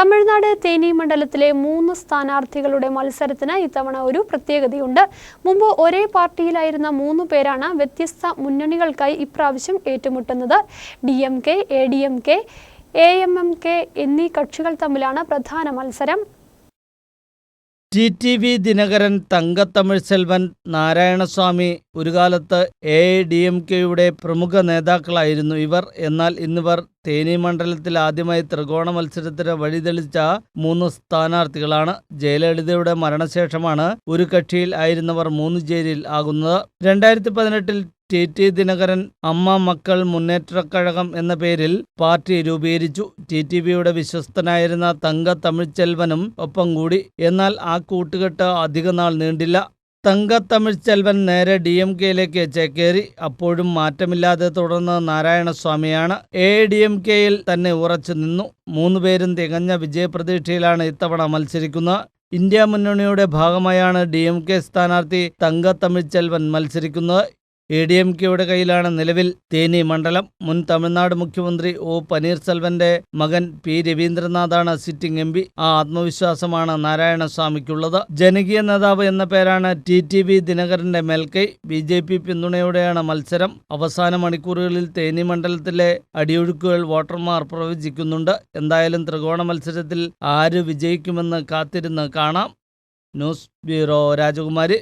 തമിഴ്നാട് തേനി മണ്ഡലത്തിലെ മൂന്ന് സ്ഥാനാർത്ഥികളുടെ മത്സരത്തിന് ഇത്തവണ ഒരു പ്രത്യേകതയുണ്ട്. മുമ്പ് ഒരേ പാർട്ടിയിലായിരുന്ന മൂന്ന് പേരാണ് വ്യത്യസ്ത മുന്നണികൾക്കായി ഇപ്രാവശ്യം ഏറ്റുമുട്ടുന്നത്. D M K A D M K A M M K എന്നീ കക്ഷികൾ തമ്മിലാണ് പ്രധാന മത്സരം. T T V Dinakaran Thangatamil Selvan Narayanaswamy ഒരു കാലത്ത് എ ഐ ഡി എം കെയുടെ പ്രമുഖ നേതാക്കളായിരുന്നു ഇവർ. എന്നാൽ ഇന്നിവർ തേനി മണ്ഡലത്തിൽ ആദ്യമായി ത്രികോണ മത്സരത്തിന് വഴിതെളിച്ച മൂന്ന് സ്ഥാനാർത്ഥികളാണ്. ജയലളിതയുടെ മരണശേഷമാണ് ഒരു കക്ഷിയിൽ ആയിരുന്നവർ മൂന്ന് ചേരിയിൽ ആകുന്നത്. രണ്ടായിരത്തി പതിനെട്ടിൽ ടി. ടി. ദിനകരൻ അമ്മ മക്കൾ മുന്നേറ്റ കഴകം എന്ന പേരിൽ പാർട്ടി രൂപീകരിച്ചു. ടി. ടി. വിയുടെ വിശ്വസ്തനായിരുന്ന തങ്ക തമിഴ്ച്ചെൽവനും ഒപ്പം കൂടി. എന്നാൽ ആ കൂട്ടുകെട്ട് അധികനാൾ നീണ്ടില്ല. തങ്ക തമിഴ്ച്ചെൽവൻ നേരെ ഡി. എം. കെയിലേക്ക് ചേക്കേറി. അപ്പോഴും മാറ്റമില്ലാതെ തുടർന്ന് നാരായണസ്വാമിയാണ്. എ. ഡി. എം. കെയിൽ തന്നെ ഉറച്ചു നിന്നു. മൂന്നുപേരും തികഞ്ഞ വിജയപ്രതീക്ഷയിലാണ് ഇത്തവണ മത്സരിക്കുന്നത്. ഇന്ത്യ മുന്നണിയുടെ ഭാഗമായാണ് ഡി. എം. കെ സ്ഥാനാർത്ഥി തങ്ക തമിഴ്ച്ചെൽവൻ മത്സരിക്കുന്നത്. എ ഡി എം കെയുടെ കയ്യിലാണ് നിലവിൽ തേനി മണ്ഡലം. മുൻ തമിഴ്നാട് മുഖ്യമന്ത്രി ഒ പനീർസെൽവന്റെ മകൻ പി രവീന്ദ്രനാഥാണ് സിറ്റിംഗ് എം പി. ആ ആത്മവിശ്വാസമാണ് നാരായണസ്വാമിക്കുള്ളത്. ജനകീയ നേതാവ് എന്ന പേരാണ് ടി ടി വി ദിനകരന്റെ മേൽക്കൈ. ബി ജെ പി പിന്തുണയോടെയാണ് മത്സരം. അവസാന മണിക്കൂറുകളിൽ തേനി മണ്ഡലത്തിലെ അടിയൊഴുക്കുകൾ വോട്ടർമാർ പ്രവചിക്കുന്നുണ്ട്. എന്തായാലും ത്രികോണ മത്സരത്തിൽ ആര് വിജയിക്കുമെന്ന് കാത്തിരുന്ന് കാണാം. ന്യൂസ് ബ്യൂറോ രാജകുമാരി.